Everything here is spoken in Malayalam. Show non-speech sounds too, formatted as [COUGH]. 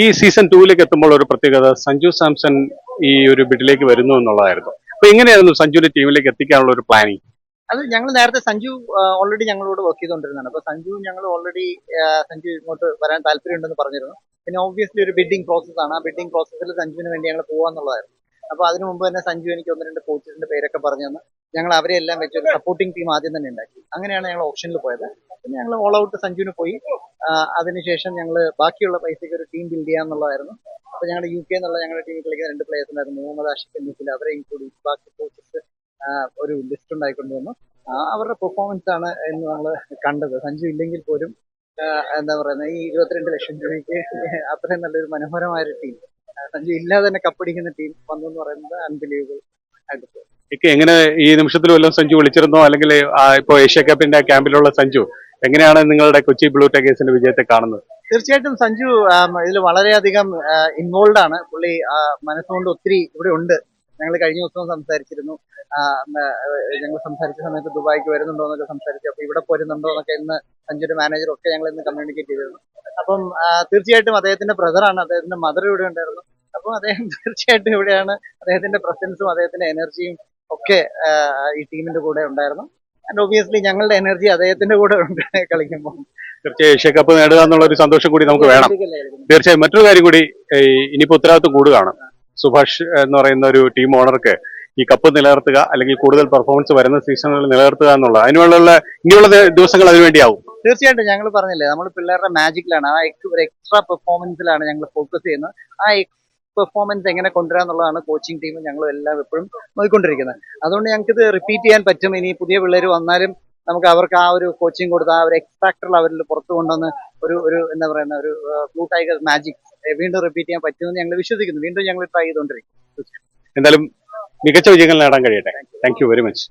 ഈ സീസൺ ടൂവിലേക്ക് എത്തുമ്പോൾ ഒരു പ്രത്യേകത സഞ്ജു സാംസൺ ഈ ഒരു ബിഡിലേക്ക് വരുന്നു എന്നുള്ളതായിരുന്നു. അപ്പൊ എങ്ങനെയായിരുന്നു സഞ്ജുവിന്റെ ടീമിലേക്ക് എത്തിക്കാനുള്ള ഒരു പ്ലാനിങ് അത് ഞങ്ങൾ നേരത്തെ സഞ്ജു ഓൾറെഡി ഞങ്ങളോട് വർക്ക് ചെയ്തുകൊണ്ടിരുന്നതാണ്. അപ്പൊ സഞ്ജു ഞങ്ങൾ ഓൾറെഡി സഞ്ജു ഇങ്ങോട്ട് വരാൻ താല്പര്യമുണ്ടെന്ന് പറഞ്ഞിരുന്നു. പിന്നെ ഓബ്വിയസ്ലി ഒരു ബിഡിംഗ് പ്രോസസ് ആണ്. ആ ബിഡിംഗ് പ്രോസസ്സിൽ സഞ്ജുവിന് വേണ്ടി ഞങ്ങൾ പോകാന്നുള്ളതായിരുന്നു അപ്പൊ അതിനു മുമ്പ് തന്നെ സഞ്ജു എനിക്ക് ഒന്ന് രണ്ട് കോച്ചസിന്റെ പേരൊക്കെ പറഞ്ഞു തന്നു. ഞങ്ങൾ അവരെ എല്ലാം വെച്ച് സപ്പോർട്ടിംഗ് ടീം ആദ്യം തന്നെ ഉണ്ടാക്കി. അങ്ങനെയാണ് ഞങ്ങൾ ഓപ്ഷനിൽ പോയത്. പിന്നെ ഞങ്ങൾ ഓൾ ഔട്ട് സഞ്ജുവിന് പോയി. അതിനുശേഷം ഞങ്ങൾ ബാക്കിയുള്ള പൈസയ്ക്ക് ഒരു ടീം ബിൽഡ് ചെയ്യാന്നുള്ളതായിരുന്നു. അപ്പൊ ഞങ്ങളുടെ യു കെ എന്നുള്ള ഞങ്ങളുടെ ടീമിൽ കളിക്കുന്ന രണ്ട് പ്ലേയേഴ്സ് ഉണ്ടായിരുന്നു. മുഹമ്മദ് ആഷിഖ് നിഖിൽ അവരെ ഇൻക്ലൂഡ് ബാക്കി കോച്ചസ് ഒരു ലിസ്റ്റ് ഉണ്ടായിക്കൊണ്ട് വന്നു അവരുടെ പെർഫോമൻസ് ആണ് എന്ന് നമ്മൾ കണ്ടത്. സഞ്ജു ഇല്ലെങ്കിൽ പോലും എന്താ പറയുന്നത് ഈ ഇരുപത്തിരണ്ട് ലക്ഷം രൂപയ്ക്ക് അത്രയും നല്ലൊരു മനോഹരമായ ഒരു ടീം സഞ്ജു ഇല്ലാതെ തന്നെ കപ്പടിക്കുന്ന ടീം വന്നു എന്ന് പറയുന്നത് അൺബിലീവബിൾ ആയിട്ട് എങ്ങനെ ഈ നിമിഷത്തിൽ വല്ലതും സഞ്ജു വിളിച്ചിരുന്നോ? അല്ലെങ്കിൽ ഇപ്പോ ഏഷ്യ കപ്പിന്റെ ക്യാമ്പിലുള്ള സഞ്ജു എങ്ങനെയാണ് നിങ്ങളുടെ കൊച്ചി ബ്ലൂ ടൈഗേഴ്സിന്റെ വിജയത്തെ കാണുന്നത്? തീർച്ചയായിട്ടും സഞ്ജു ഇതിൽ വളരെയധികം ഇൻവോൾവ് ആണ്. പുള്ളി മനസ്സുകൊണ്ട് ഒത്തിരി ഇവിടെ ഉണ്ട്. ഞങ്ങൾ കഴിഞ്ഞ ദിവസം സംസാരിച്ചിരുന്നു. ഞങ്ങൾ സംസാരിച്ച സമയത്ത് ദുബായിക്ക് വരുന്നുണ്ടോ എന്നൊക്കെ സംസാരിച്ചു. അപ്പൊ ഇവിടെ പോരുന്നുണ്ടോ എന്നൊക്കെ ഇന്ന് സഞ്ജുന്റെ മാനേജർ ഒക്കെ ഞങ്ങൾ ഇന്ന് കമ്മ്യൂണിക്കേറ്റ് ചെയ്തിരുന്നു. അപ്പം തീർച്ചയായിട്ടും അദ്ദേഹത്തിന്റെ ബ്രദറാണ് അദ്ദേഹത്തിന്റെ മദർ ഇവിടെ ഉണ്ടായിരുന്നു. അപ്പം അദ്ദേഹം [LAUGHS] തീർച്ചയായിട്ടും ഇവിടെയാണ്. അദ്ദേഹത്തിന്റെ പ്രസൻസും അദ്ദേഹത്തിന്റെ എനർജിയും ഒക്കെ ഈ ടീമിന്റെ കൂടെ ഉണ്ടായിരുന്നു. ആൻഡ് ഒബിയസ്ലി ഞങ്ങളുടെ എനർജി അദ്ദേഹത്തിന്റെ കൂടെ ഉണ്ട് കളിക്കുമ്പോൾ. തീർച്ചയായും ഏഷ്യ കപ്പ് നേടുക എന്നുള്ള ഒരു സന്തോഷം കൂടി നമുക്ക് വേണം. തീർച്ചയായും മറ്റൊരു കാര്യം കൂടി ഇനിയിപ്പോ ഉത്തരവാദിത്വം കൂടുകയാണ്. സുഭാഷ് എന്ന് പറയുന്ന ഒരു ടീം ഓണർക്ക് ഈ കപ്പ് നിലനിർത്തുക അല്ലെങ്കിൽ കൂടുതൽ പെർഫോമൻസ് വരുന്ന സീസണുകളിൽ നിലനിർത്തുക എന്നുള്ള അതിനുള്ള ഇനിയുള്ള ദിവസങ്ങൾ അതിനുവേണ്ടിയാവും തീർച്ചയായിട്ടും ഞങ്ങൾ പറഞ്ഞില്ലേ നമ്മൾ പിള്ളേരുടെ മാജിക്കിലാണ് ആ ഒരു എക്സ്ട്രാ പെർഫോമൻസിലാണ് ഞങ്ങൾ ഫോക്കസ് ചെയ്യുന്നത്. ആ പെർഫോമൻസ് എങ്ങനെ കൊണ്ടുവരാന്നുള്ളതാണ് കോച്ചിങ് ടീം ഞങ്ങളും എല്ലാം എപ്പോഴും നോക്കിക്കൊണ്ടിരിക്കുന്നത്. അതുകൊണ്ട് ഞങ്ങൾക്ക് ഇത് റിപ്പീറ്റ് ചെയ്യാൻ പറ്റും. ഇനി പുതിയ പിള്ളേർ വന്നാലും നമുക്ക് അവർക്ക് ആ ഒരു കോച്ചിങ് കൊടുത്ത് ആ ഒരു എക്സ്ട്രാക്ടർ അവരിൽ പുറത്തു കൊണ്ടുവന്ന് ഒരു ഒരു എന്താ പറയുന്ന ഒരു ബ്ലൂ ടൈഗർ മാജിക് വീണ്ടും റിപ്പീറ്റ് ചെയ്യാൻ പറ്റുമെന്ന് ഞങ്ങൾ വിശ്വസിക്കുന്നു. വീണ്ടും ഞങ്ങൾ ട്രൈ ചെയ്തുകൊണ്ടിരിക്കും. എന്തായാലും മികച്ച വിജയങ്ങൾ നേടാൻ കഴിയട്ടെ. Thank you very much